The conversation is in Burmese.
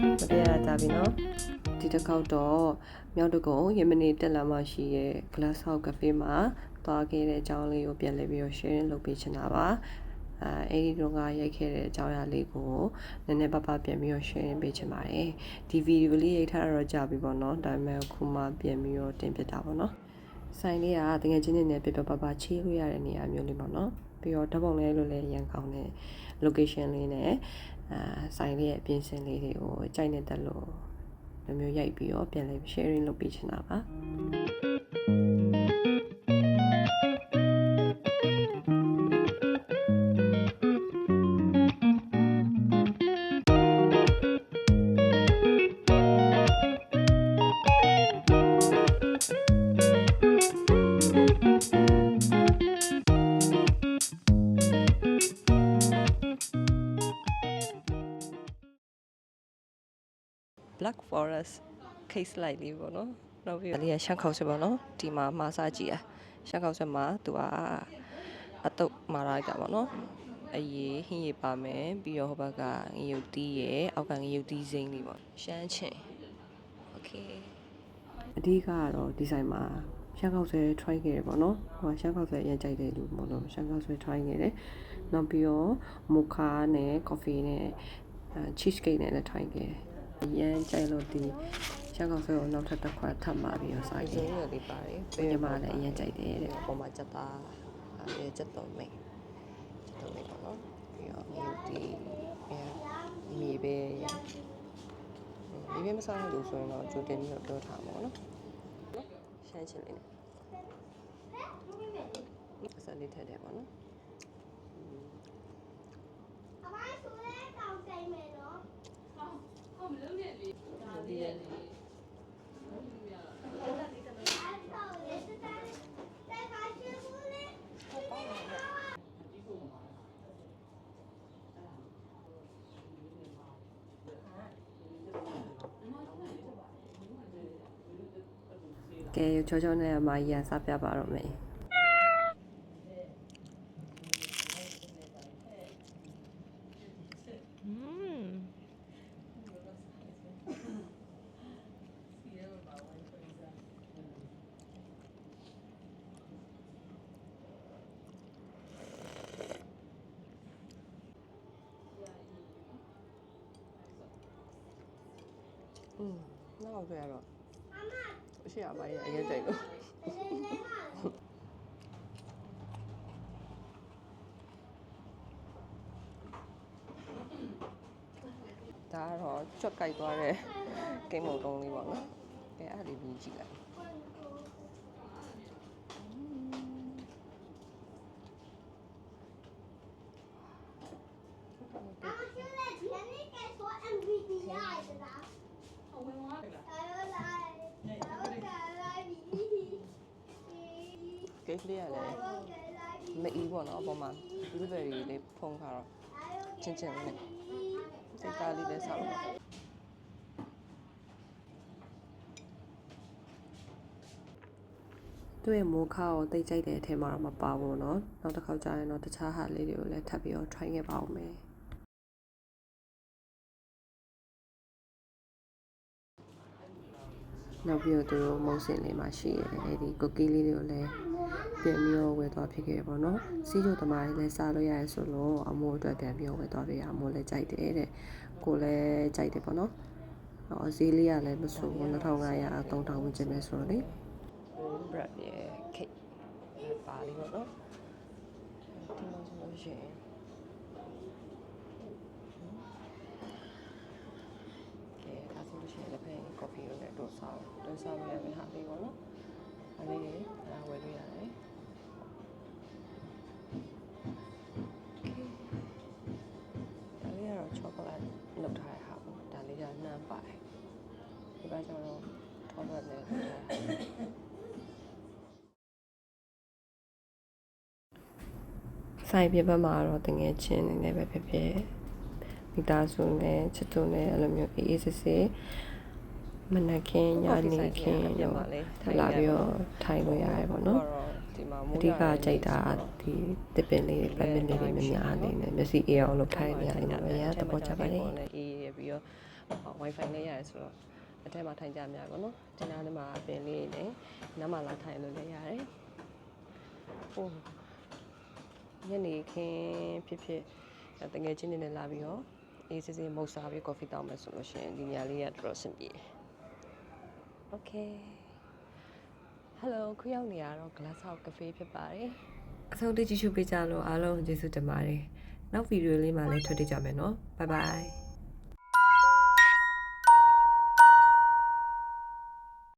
လာပါမတရားကြပြီနော်ဒီတစ်ခေါက်တော့မြောက်တကုံရေမနေတက်လာမှရှိရဲ့ Glass House Cafe မှာသွားခဲ့တဲ့အကြောင်းလေးကိုပြန်လည်ပြီးတော့ share လုပ်ပေးချင်တာပါအဲအဲ့ဒီတော့ကရိုက်ခဲ့တဲ့အကြောင်းအရာလေးကိုနည်းနည်းပါးပါးပြန်ပြီးတော့ share ပေးချင်ပါတယ်ဒီဗီဒီယိုလေးရိုက်ထားတော့ကြာပြီပေါ့နော်ဒါပေမဲ့ခုမှပြန်ပြီးတော့တင်ပြတာပေါ့နော်ဆိုင်လေးကတကယ်ချင်းနေနဲ့ပြပြပပချေးလို့ရတဲ့နေရာမျိုးလေးပေါ့နော်ပြီးတော့ဓာတ်ပုံလေးလို့လည်းရန်ကောင်းတဲ့ location လေးနဲ့ အာဆိုင်လေးရဲ့အပြင်ဆင်လေးတွေကိုကြိုက်နေတဲ့လို့လိုမျိုးရိုက်ပြီးတော့ပြန်လဲ sharing လုပ်ပေးချင်တာပါ Black Forest case လိုက်လေးပေါ့နော်နောက်ပြီးလေးရရှမ်းခေါက်ဆွဲပေါ့နော်ဒီမှာမာစားကြည့်อ่ะရှမ်းခေါက်ဆွဲမှာသူကအတုပ်မာလိုက်တာပေါ့နော်အရေးဟင်းရပါမယ်ပြီးတော့ဟိုဘက်ကငရုတ်တီးရယ်အောက်ကငရုတ်တီးစိမ့်လေးပေါ့ရှမ်းချင် okay အဓိကကတော့ဒီဆိုင်မှာရှမ်းခေါက်ဆွဲ try ခဲ့တယ်ပေါ့နော်ဟိုရှမ်းခေါက်ဆွဲအရင်ကြိုက်တယ်လို့ပေါ့နော်ရှမ်းခေါက်ဆွဲ try ခဲ့တယ်နောက်ပြီးတော့မိုခါနဲ့ coffee နဲ့ cheese cake နဲ့လည်း try ခဲ့တယ် အရင်ကြိုက်လို့ဒီရှမ်းကောင်ဆွဲကိုနောက်ထပ်တစ်ခွက်ထပ်มาပြီးတော့စားကြည့်ရလေးပါတယ်။ပြင်မာလည်းအရင်ကြိုက်တယ်တဲ့။ပုံမှာချက်သားအဲချက်တုံးမိတ်ချက်တုံးမိတ်ပေါ့နော်။ပြီးတော့မြေတီအဲမြေပဲမြေပဲမစားရလို့ဆိုရင်တော့ကြိုတင်ပြီးတော့ပြောထားမှာပေါ့နော်။နော်ရှမ်းချင်လေးနဲ့အစလေးထည့်တယ်ပေါ့နော်အမိုင်းဆိုလဲတောင်းတိုင်မယ် နော်။ဒီရဲ့အဲ့တော့လေစတဲ့တဲ့ခါရှိဘူးလေကဲချောချောနဲ့အမကြီးကစားပြပါတော့မယ် อืมနောက်ဆိုရတော့အမအရှိအမကြီးအရင်ကြိုက်လို့လေးလေးပါဒါကတော့ကြွက်ကြိုက်သွားတဲ့ကိန်းမုံတုံးလေးပေါ့နော်ကဲအဲ့ဒါလေးမြည်ကြည့်လိုက်အမရှိလဲဒီနေ့ကဆို MVP ရတ က်ဟုတ်ကဲ့လိုက်ပြီ ကိတ်လေးကလည်းမအီးပေါ့နော်အပေါ်မှာ blueberry လေးဖုံးထားတော့ချင်းချင်းလေးနဲ့စိတ်သားလေးလည်းဆောက်လို့သူ့ရဲ့မိုးခါကိုတိတ်ကြိုက်တဲ့အထက်မှာတော့မပါဘူးเนาะနောက်တစ်ခေါက်ကြာရင်တော့တခြားဟာလေးတွေကိုလည်းထပ်ပြီးတော့ try ခဲ့ပါဦးမယ် နောက်ပြီးတော့သူတို့မုံစင်လေးမှာရှိရတဲ့အဲဒီကိုကီးလေးတွေကိုလည်းပြန်ပြီးတော့ဝယ်သွားဖြစ်ခဲ့တယ်ပေါ့နော်စီးကျုပ်သမားတွေလည်းစားလို့ရတယ်ဆိုလို့အမိုးအတွက်ပြန်ပြီးတော့ဝယ်သွားပြရအမိုးလည်းကြိုက်တယ်တဲ့ကိုလည်းကြိုက်တယ်ပေါ့နော်အော်ဈေးလေးကလည်းမဆိုးဘူး2500 3000ဝန်းကျင်ပဲဆိုတော့လေ bread ရဲ့ cake ပါလေးပေါ့နော်ဒီမှာဆိုလို့ရှိရင်ကဲဒါဆိုလို့ရှိရင်လည်း ဖဲ coffee ကိုလည်းတို့စားတို့စားလို့ရမယ့်ဟာလေးပေါ့နော်အဲ့လေးတွေအဲဝယ်လို့ရတယ်ဒါလေးကတော့ chocolate လောက်ထားတဲ့ဟာပေါ့ဒါလေးကနှမ်းပါတယ်ဒီဘက်ကျတော့ chocolate နဲ့လောက်ထားတယ်ဆိုင်ပြဘက်မှာတော့တငယ်ချင်းနေနေပဲဖြစ်ဖြစ်မိသားစုနဲ့ချစ်သူနဲ့အဲ့လိုမျိုးအေးအေးဆေးဆေး မနက်ခင်းညနေခင်းတော့ထပ်လာပြီးတော့ထိုင်လို့ရတယ်ပေါ့နော်ဒီမှာအမိုးဓိရွာကကြိုက်တာဒီတစ်ပင်လေးဗတ်မင်လေးတွေများများနေတယ်မျက်စိအေးအောင်လုပ်ထားတဲ့နေရာလေးမှာပဲရသဘောကျပါတယ်အေးရပြီးတော့ wifi နဲ့ရတယ်ဆိုတော့အထက်မှာထိုင်ကြများပါတော့ဒီနားလေးမှာပင်လေးနဲ့နားမှာလာထိုင်လို့လည်းရတယ်ဟိုညနေခင်းဖြစ်ဖြစ်တငယ်ချင်းတွေနဲ့လာပြီးတော့အေးစစ်စစ်မုတ်စားပြီး coffee တောင်းမယ်ဆိုလို့ရှိရင်ဒီနေရာလေးကတော်တော်အဆင်ပြေတယ် Okay Hello ခုရောက်နေရတော့ Glass House Cafe ဖြစ်ပါတယ်အဆုံးတိကျရှုပေးကြလို့အားလုံးကျေးဇူးတင်ပါတယ်နောက်ဗီဒီယိုလေးမှာလည်းထွက်တွေ့ကြမယ်နော်ဘိုင်ဘိုင်